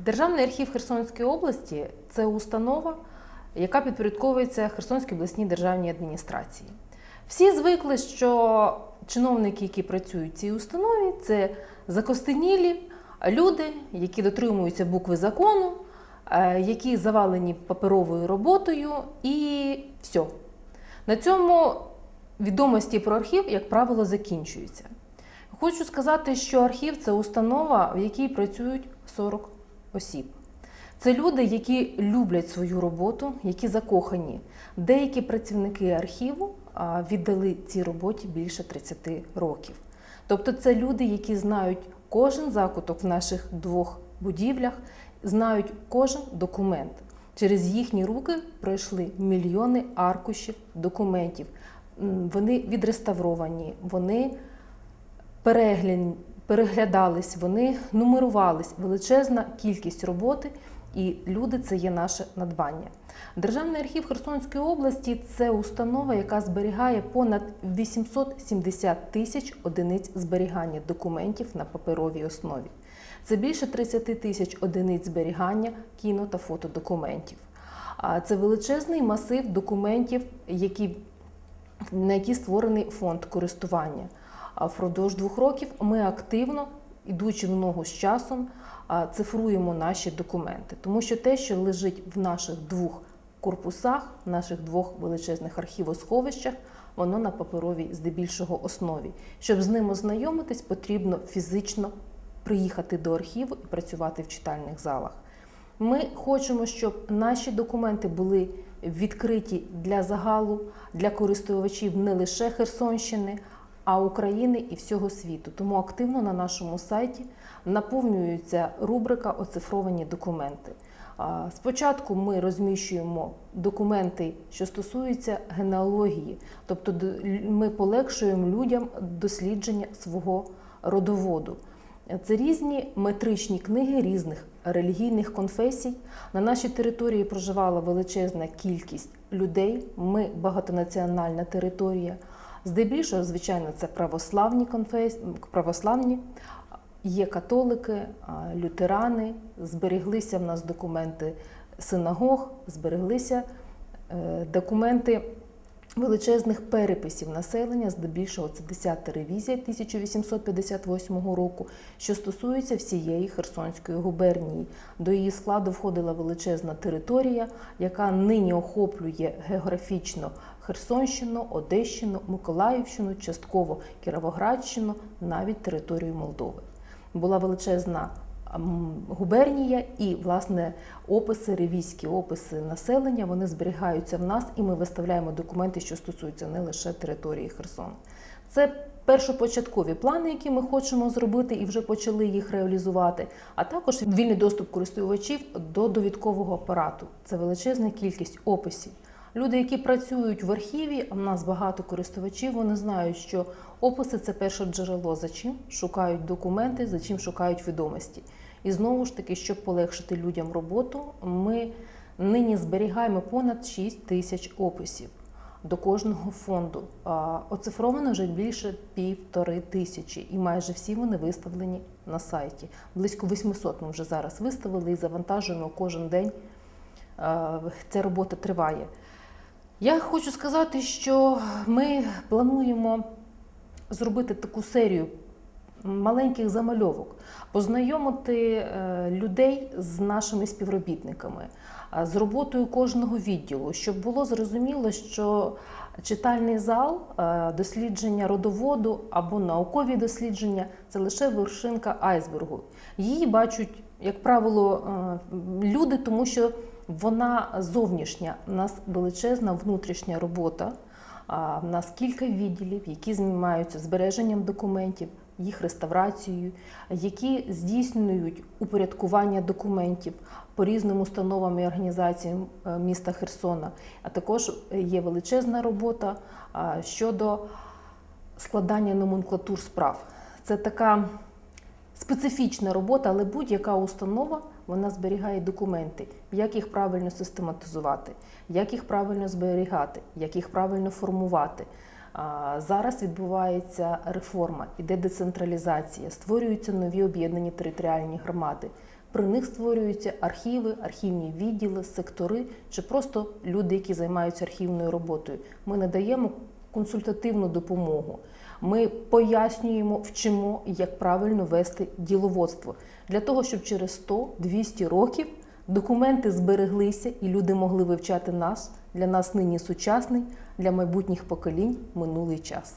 Державний архів Херсонської області це установа, яка підпорядковується Херсонській обласній державній адміністрації. Всі звикли, що чиновники, які працюють в цій установі, це закостенілі люди, які дотримуються букви закону, е, які завалені паперовою роботою, і все. На цьому відомості про архів, як правило, закінчуються. Хочу сказати, що архів це установа, в якій працюють 40 осіб. Це люди, які люблять свою роботу, які закохані. Деякі працівники архіву віддали цій роботі більше 30 років. Тобто, це люди, які знають кожен закуток в наших двох будівлях, знають кожен документ. Через їхні руки пройшли мільйони аркушів документів. Вони відреставровані, вони переглян- переглядались, вони нумерувались, величезна кількість роботи, і люди це є наше надбання. Державний архів Херсонської області це установа, яка зберігає понад 870 тисяч одиниць зберігання документів на паперовій основі. Це більше 30 тисяч одиниць зберігання кіно та фотодокументів. Це величезний масив документів, які на які створений фонд користування. Впродовж двох років ми активно, ідучи в ногу з часом, цифруємо наші документи, тому що те, що лежить в наших двох корпусах, в наших двох величезних архівосховищах, воно на паперовій здебільшого основі. Щоб з ним ознайомитись, потрібно фізично приїхати до архіву і працювати в читальних залах. Ми хочемо, щоб наші документи були відкриті для загалу, для користувачів не лише Херсонщини, а України і всього світу. Тому активно на нашому сайті наповнюється рубрика Оцифровані документи. Спочатку ми розміщуємо документи, що стосуються генеалогії, тобто ми полегшуємо людям дослідження свого родоводу. Це різні метричні книги різних релігійних конфесій. На нашій території проживала величезна кількість людей. Ми багатонаціональна територія. Здебільшого, звичайно, це православні конфесії, православні, є католики, лютерани. Зберіглися в нас документи синагог, збереглися е, документи величезних переписів населення, здебільшого це 10-та ревізія 1858 року, що стосується всієї Херсонської губернії. До її складу входила величезна територія, яка нині охоплює географічно Херсонщину, Одещину, Миколаївщину, частково Кіровоградщину, навіть територію Молдови. Була величезна губернія і, власне, описи, ревізькі описи населення, вони зберігаються в нас, і ми виставляємо документи, що стосуються не лише території Херсона. Це першопочаткові плани, які ми хочемо зробити, і вже почали їх реалізувати. А також вільний доступ користувачів до довідкового апарату. Це величезна кількість описів. Люди, які працюють в архіві, а в нас багато користувачів, вони знають, що описи це перше джерело, за чим шукають документи, за чим шукають відомості. І знову ж таки, щоб полегшити людям роботу, ми нині зберігаємо понад 6 тисяч описів до кожного фонду. Оцифровано вже більше півтори тисячі, і майже всі вони виставлені на сайті. Близько 800 ми вже зараз виставили і завантажуємо кожен день. Ця робота триває. Я хочу сказати, що ми плануємо зробити таку серію маленьких замальовок, познайомити е, людей з нашими співробітниками, з роботою кожного відділу, щоб було зрозуміло, що читальний зал, е, дослідження родоводу або наукові дослідження це лише вершинка айсбергу. Її бачать, як правило, е, люди, тому що вона зовнішня. У нас величезна внутрішня робота. В нас кілька відділів, які займаються збереженням документів, їх реставрацією, які здійснюють упорядкування документів по різним установам і організаціям е, міста Херсона. А також є величезна робота щодо складання номенклатур справ. Це така специфічна робота, але будь-яка установа вона зберігає документи, як їх правильно систематизувати, як їх правильно зберігати, як їх правильно формувати. Зараз відбувається реформа, іде децентралізація, створюються нові об'єднані територіальні громади. При них створюються архіви, архівні відділи, сектори чи просто люди, які займаються архівною роботою. Ми надаємо консультативну допомогу. Ми пояснюємо, вчимо, як правильно вести діловодство для того, щоб через 100-200 років документи збереглися і люди могли вивчати нас для нас нині сучасний, для майбутніх поколінь минулий час.